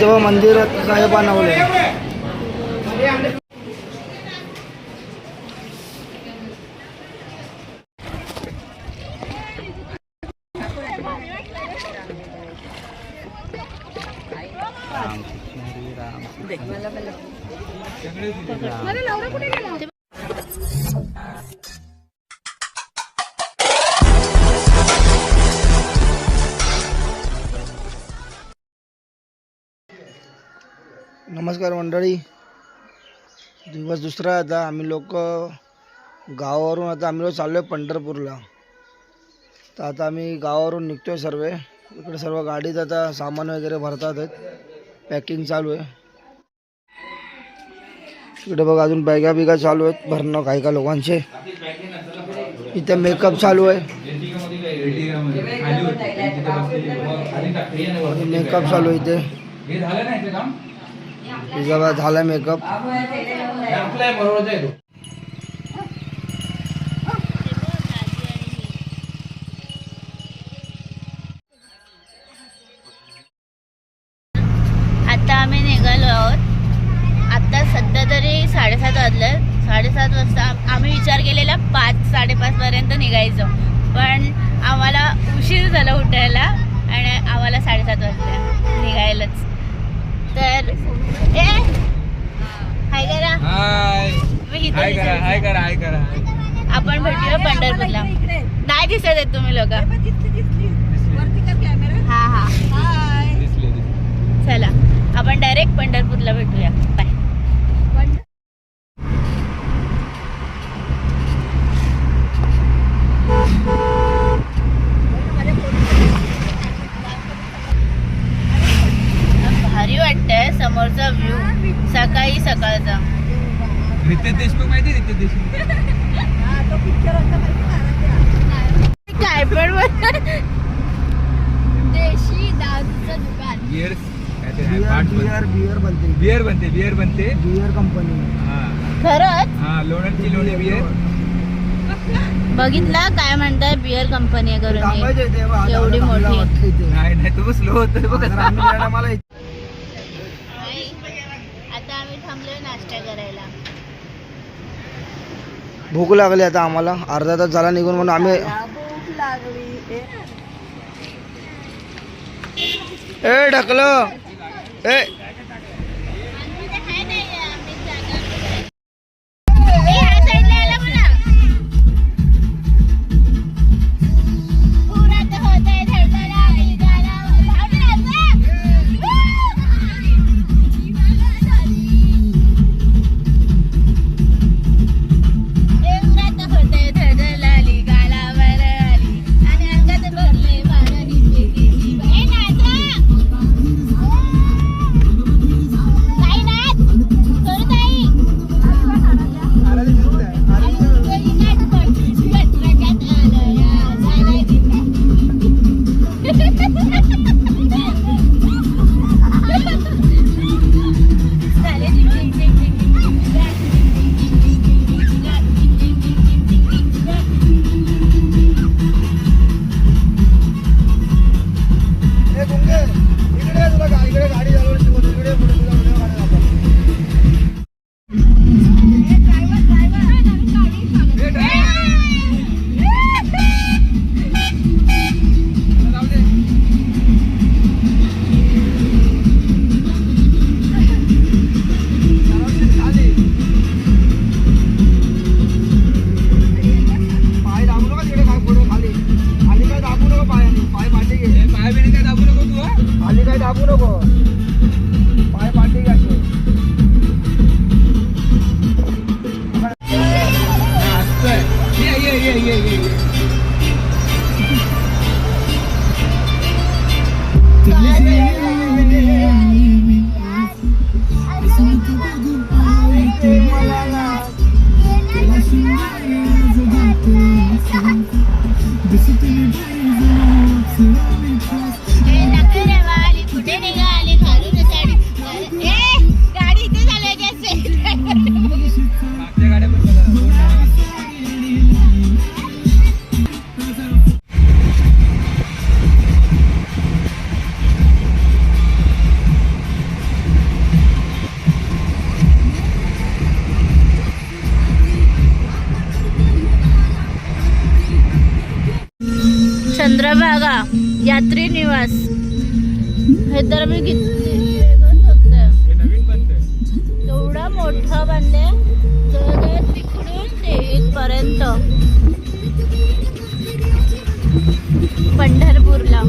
तेव्हा मंदिरात साहेब बनवले नमस्कार मंडळी. दिवस दुसरा आहे आता. आम्ही लोक गावावरून आता आम्ही लोक चाललो आहे पंढरपूरला. तर आता आम्ही गावावरून निघतोय सर्व. इकडे सर्व गाडीत आता सामान वगैरे भरतात आहेत पॅकिंग चालू आहे. इकडे बघा अजून बॅगा बिगा चालू आहेत भरणं काही काही लोकांचे. इथे मेकअप चालू आहे. मेकअप चालू आहे इथे. झालं झाला मेकअप आता तरी साडेसात वाजलं. साडेसात वाजता आम- आम्ही विचार केलेला पाच साडेपाच पर्यंत निघायचं. पण आम्हाला उशीर झाला उठायला आणि आम्हाला साडेसात वाजल्या निघायलाच. तर ए हाय करा. हाय. मी इथे हाय करा हाय. करा हाय करा. आपण भेटूया पंढरपूरला. नाही दिसत आहेत तुम्ही लोक. हा हा चला आपण डायरेक्ट पंढरपूरला भेटूया. बाय वाटतंय समोरचा व्ह्यू सकाळी सकाळचा. रितेश देशमुख माहिती रितेश देशमुख? काय पण देशी दारूचं दुकान. बिअर बियर बियर बियर बनते. बिअर बनते. बिअर बनते बियर कंपनी हा. खरंच? हा लोणंदची लोणी बिअर? बघितला? काय म्हणताय? बिअर कंपनी आहे करून एवढी मोठी. नाही नाही तो स्लो बघ. गेला मला इथे- आता आम्ही थांबलोय नाश्ता करायला भूक लागली आता आम्हाला. अर्धा तास झाला निघून म्हणून आम्ही ए ढकलं. ए ए, 亲爱的你是优雅 यात्री निवास. हे तर मी किती वेगळंच बघतोय एवढं मोठं तर तिकडून ते इथपर्यंत पंढरपूरला.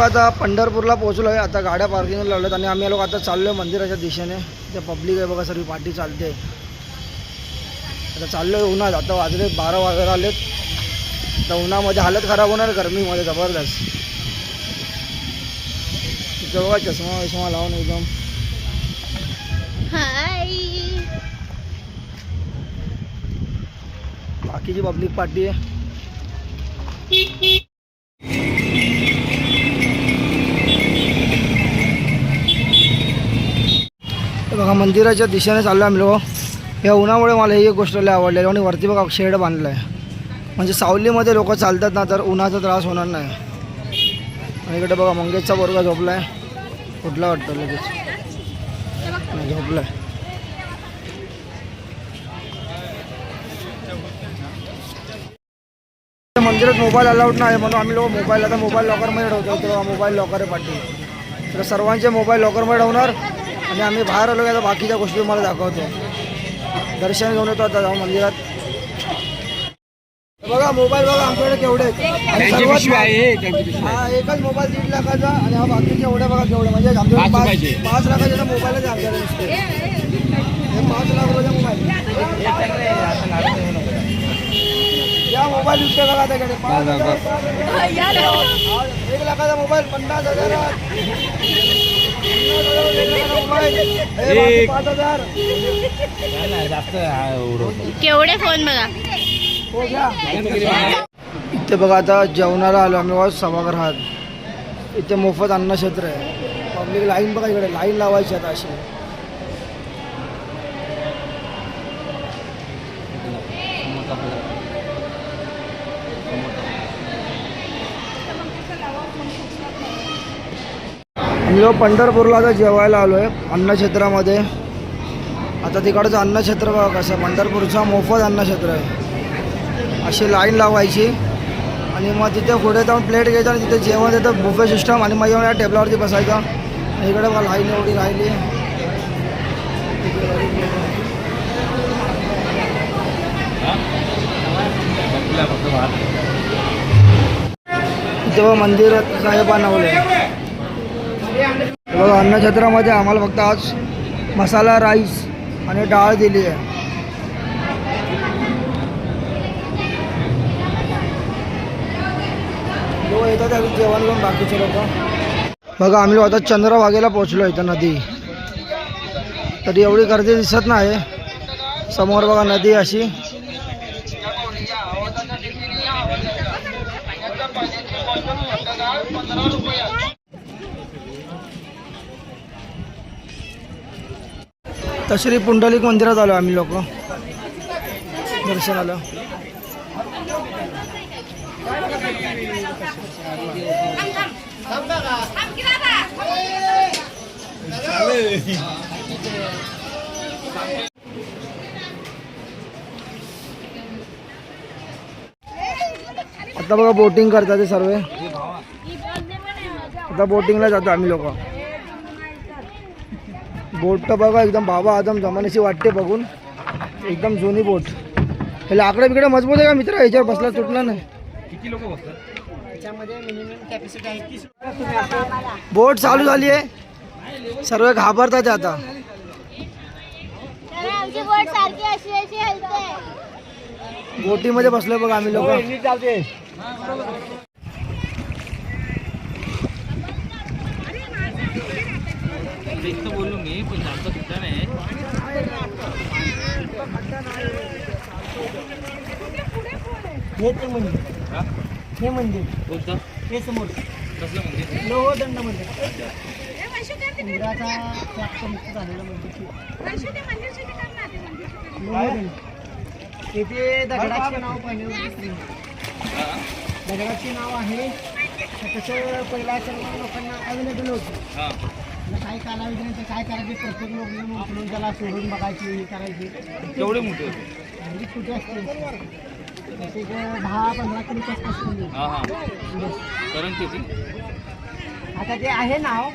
लोक आता पंढरपूरला पोहोचलो आहे आता गाड्या पार्किंगला लावल्यात आणि आम्ही लोक आता चाललो आहे मंदिराच्या दिशेने. ते पब्लिक आहे बघा सर्व पाठी चालते. आता चाललो आहे उन्हात. आता वाजले बारा वाजायला आलेत. आता उन्हामध्ये हालत खराब होणार गरमीमध्ये जबरदस्त. तिथं बघा चष्मा विष्मा लावून एकदम. हाय. बाकीची पब्लिक पार्टी आहे. बघा मंदिराच्या दिशेने चाललो आम्ही लोक. या उन्हामुळे मला ही एक गोष्ट लय आवडलेली आणि वरती बघा शेड बांधलं आहे म्हणजे सावलीमध्ये लोक चालतात ना तर उन्हाचा त्रास होणार नाही. आणि इकडे बघा मंगेशचा पोरगा झोपला आहे कुठला वाटतं लगेच? झोपला आहे मंदिरात मोबाईल अलाउड नाही म्हणून आम्ही लोक मोबाईल आता मोबाईल लॉकरमध्ये ठेवतो तर मोबाईल लॉकर पाठी तर सर्वांचे मोबाईल लॉकरमध्ये ठेवणार. आणि आम्ही बाहेर आलो आता बाकीच्या गोष्टी तुम्हाला दाखवतो. दर्शन घेऊन येतो आता जाऊन मंदिरात. बघा मोबाईल बघा आमच्याकडे केवढे हा एकच मोबाईल दीड लाखाचा आणि हा बाकीचे एवढे बघा केवढे. म्हणजे आमच्याकडे पाच लाखाचे मोबाईलच आहे आमच्याकडे. नुसते हे पाच लाख रुपयाचा मोबाईल या मोबाईल विकते बघा त्याकडे पाच एक लाखाचा मोबाईल पन्नास हजार. मोबाईल. बाकी पाच हजार. केवढे फोन बघा. हो इथे बघा आता जेवणाला आलो आम्ही बघा सभागृहात. इथे मोफत अन्न क्षेत्र आहे. पब्लिक लाईन बघा इकडे लाईन लावायची आता अशी. मी पंढरपूरला आता जेवायला आलो आहे अन्नक्षेत्रामध्ये आता तिकडचं अन्नक्षेत्र बघा कसं पंढरपूरचं मोफत अन्नक्षेत्र आहे. अशी लाईन लावायची. आणि मग तिथे पुढे जाऊन प्लेट घ्यायचं आणि तिथे जेवण देतं बुफे सिस्टम आणि मग येऊन या टेबलावरती बसायचं. इकडे बघा लाईन एवढी राहिली. तेव्हा मंदिर काय बनवलं. बघा अन्नछत्रामध्ये आम्हाला फक्त आज मसाला राईस आणि डाळ दिली आहे. येतात जेवण घेऊन बाकीचे लोक. बघा आम्ही आता चंद्रभागेला पोहोचलो इथं नदी. तरी एवढी गर्दी दिसत नाही. समोर बघा नदी अशी. तश्री पुंडलिक मंदिरात आलो आम्ही लोक. दर्शनाला. आता बघा बोटिंग करतात ते सर्व. आता बोटिंगला जातो आम्ही लोक. बोट तर बघा एकदम बाबा आदम जमान्याची वाटते बघून. एकदम जुनी बोट. हे लाकडं बिकडं मज़बूत आहे का मित्र? याच्यावर बसला तुटला नाही. किती लोक बसतात? बोट चालू झाली आहे. सर्व घाबरतात आहे आता. आमची बोट सारखी अशी अशी हलते. बोटीमध्ये बसलोय बघा आम्ही लोक. हे ते मंदिर. हा? हे मंदिर. कोणतं? हे समोर. कसलं मंदिर? लोहदंड मंदिर. इंद्राचा प्राप्त मुक्त झालेलं मंदिर लोहदंड येथे दगडाचे नाव पाहिजे हा? दगडाचे नाव आहे. तसं पहिल्या सर्व लोकांना अवेलेबल होतं. हा. आता काही कालावधीनंतर काय करायचे? प्रत्येक लोक येऊन उचलून त्याला सोडून बघायचे हे करायचे. केवढे मोठे होते? म्हणजे कुठे असते दहा पंधरा किलो हा हा. कारण किती? आता ते आहे नाव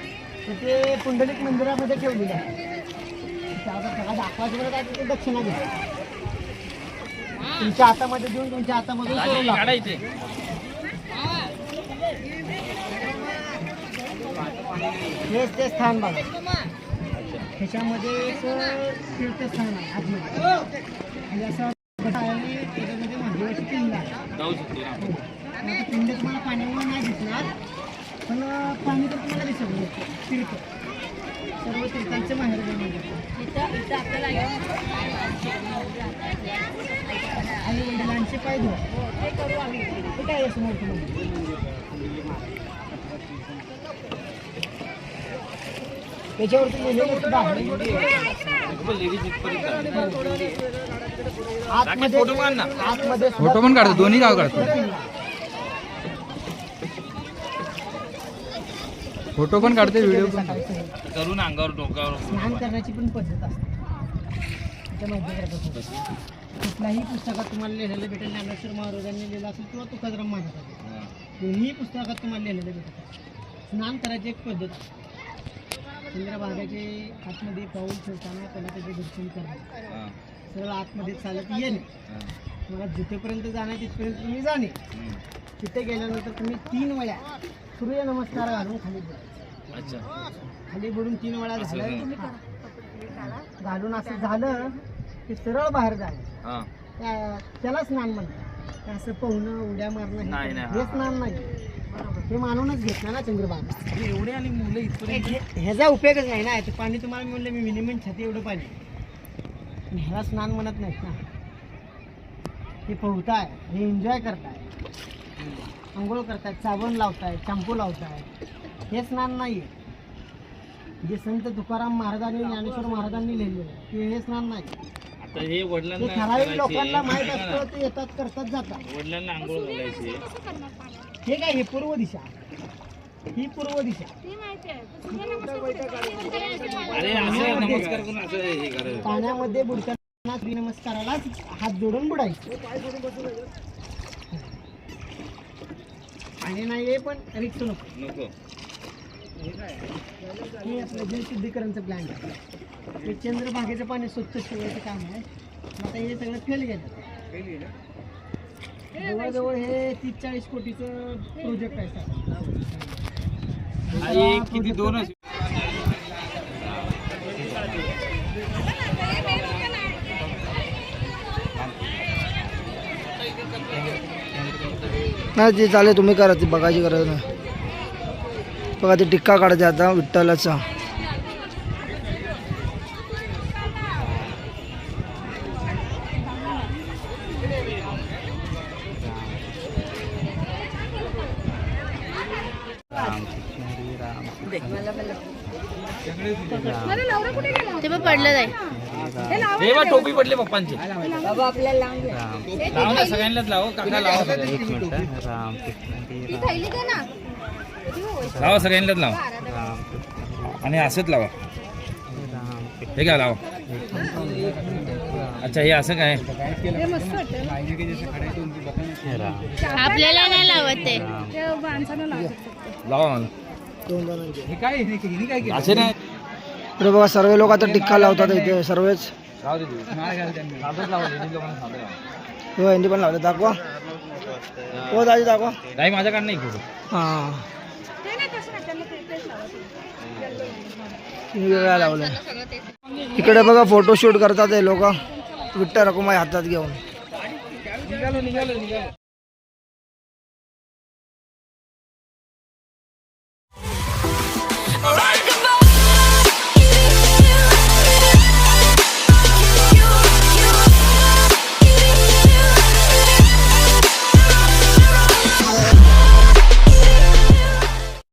तर ते पुंडलिक मंदिरामध्ये ठेवलेलं आहे. ते आता त्याला दाखवायचं बरं काय ते दक्षिणा घ्या. तुमच्या हातामध्ये देऊन तुमच्या सोडून लावा. काढायचे हेच ते स्थान बघा. ह्याच्यामध्ये एक तीर्थस्थान आहे आतमध्ये आणि असं गट आहे आणि त्याच्यामध्ये आहे जाऊ शकतो ना. पिंड तुम्हाला पाण्यामुळे नाही दिसणार पण पाणी तर तुम्हाला दिसत तीर्थ सर्व तीर्थांचं माहेर आणि वडिलांचे पाय धुवा. काय समोर त्याच्यावरती लेडीज. आतमध्ये. आतमध्ये फोटो पण काढतो, दोन्ही गाव काढतो. फोटो पण काढते व्हिडिओ पण करून अंगावर डोक्यावर स्नान करण्याची पण पद्धत असते. कुठल्याही पुस्तकात तुम्हाला लिहिलेलं भेटेल ज्ञानेश्वर महाराजांनी लिहिलं असेल किंवा तुकाराम महाराजांनी दोन्ही पुस्तकात तुम्हाला लिहिलेलं भेटेल. स्नान करायची एक पद्धत. चंद्रभागाचे आतमध्ये पाऊल ठेवताना त्याला त्याचे दर्शन करणं सरळ आतमध्ये चालत येणे. तुम्हाला जिथेपर्यंत जाणं आहे तिथपर्यंत तुम्ही जाणे. तिथे गेल्यानंतर तुम्ही तीन वेळा सूर्य नमस्कार घालून खाली. अच्छा. खाली बुडून तीन वेळा झालं. घालून असं झालं की सरळ बाहेर जाणं. त्या- त्याला स्नान म्हणतात. असं पोहणं उड्या मारणं हे. स्नान नाही. हे मानूनच घेतलं ना चंद्रभागा. एवढे आणि मुलं इथपर्यंत ह्याचा उपयोगच नाही ना. पाणी तुम्हाला म्हणलं मी मिनिमम छाती एवढं पाणी. पण ह्याला स्नान म्हणत नाहीत ना. हे पोहताय हे एन्जॉय करताय. आंघोळ करताय साबण लावताय शॅम्पू लावताय. हे स्नान नाही जे संत तुकाराम महाराजांनी ज्ञानेश्वर महाराजांनी लिहिलेलं आहे, ते हे स्नान नाही. आता हे ते वडिलांना ठराविक. लोकांना माहीत. असतं ते येतात करतात जातात. वडिलांना आंघोळ घालायचे. हे काय हे पूर्व दिशा. ही पूर्व दिशा. अरे असं नमस्कार. करून असं हे करायचं. पाण्यामध्ये बुडताना नमस्काराला हात जोडून बुडायचे. पाणी नाही पण रिक्त नको. नको. हे आपलं जलशुद्धीकरणचं प्लॅन आहे. चंद्रभागेचं पाणी स्वच्छ ठेवायचं काम आहे. आता हे सगळं फेल घेतात जवळजवळ हे तीस चाळीस कोटीचं प्रोजेक्ट आहे सर किती? दोनच नाही ते चालेल तुम्ही करा ती बघायची गरज नाही. बघा ते टिक्का काढायचा आता विठ्ठलाचा. ते पण पडलं जाईल हे बा टोपी पडली पप्पांची. लाव ना. सगळ्यांनाच लाव. काका लावा लावा सगळ्यांनाच लावा. आणि असंच लावा. हे काय लावा. अच्छा हे असं काय? आपल्याला नाही लावत ते. लावा मला दोन जणांचे असे नाही. तर बघा सर्व लोक आता टिक्का लावतात इथे सर्वच. दे. साधंच लोकांना साधं हो यांनी पण लावले दाखवा. हो दाजी दाखवा. नाही माझ्याकडे नाही हां. लावलं इकडे बघा फोटोशूट करतात हे लोक. विठ्ठल रकुमाई हातात घेऊन. निघालो निघालो निघालो.